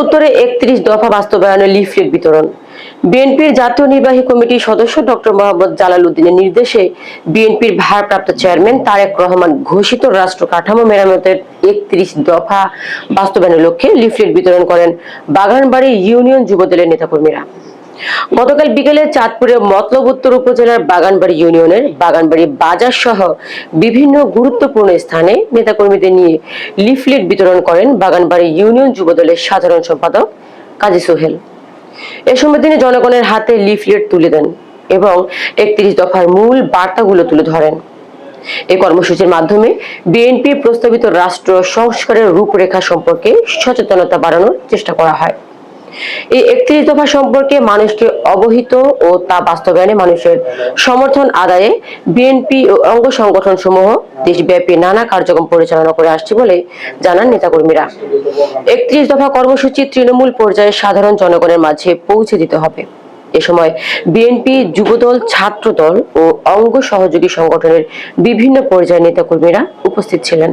উত্তরে একত্রিশ দফা বাস্তবায়নে লিফলেট বিতরণ। বিএনপির জাতীয় নির্বাহী কমিটির সদস্য ডক্টর মোহাম্মদ জালাল উদ্দিনের নির্দেশে বিএনপির ভারপ্রাপ্ত চেয়ারম্যান তারেক রহমান ঘোষিত রাষ্ট্র কাঠামো মেরামতের একত্রিশ দফা বাস্তবায়নের লক্ষ্যে লিফলেট বিতরণ করেন বাগানবাড়ি ইউনিয়ন যুবদলের নেতাকর্মীরা। গতকাল বিকেলে চাঁদপুরের মতলব উত্তর উপজেলার বাগানবাড়ি ইউনিয়নের বাগানবাড়ি বাজার সহ বিভিন্ন গুরুত্বপূর্ণ স্থানে নেতাকর্মীদের নিয়ে লিফলেট বিতরণ করেন বাগানবাড়ি ইউনিয়ন যুবদলের সাধারণ সম্পাদক কাজী সোহেল। এ সময় তিনি জনগণের হাতে লিফলেট তুলে দেন এবং একত্রিশ দফার মূল বার্তাগুলো তুলে ধরেন। এই কর্মসূচির মাধ্যমে বিএনপি প্রস্তাবিত রাষ্ট্র সংস্কারের রূপরেখা সম্পর্কে সচেতনতা বাড়ানোর চেষ্টা করা হয়। এই একত্রিশ দফা সম্পর্কে মানুষকে অবহিত ও তা বাস্তবায়নে মানুষের সমর্থন আদায়ে বিএনপি ও অঙ্গ সংগঠন সমূহ দেশব্যাপী নানা কার্যক্রম পরিচালনা করে আসছে বলে জানান নেতাকর্মীরা। একত্রিশ দফা কর্মসূচি তৃণমূল পর্যায়ে সাধারণ জনগণের মাঝে পৌঁছে দিতে হবে। এ সময় বিএনপি যুবদল, ছাত্রদল ও অঙ্গ সহযোগী সংগঠনের বিভিন্ন পর্যায়ের নেতাকর্মীরা উপস্থিত ছিলেন।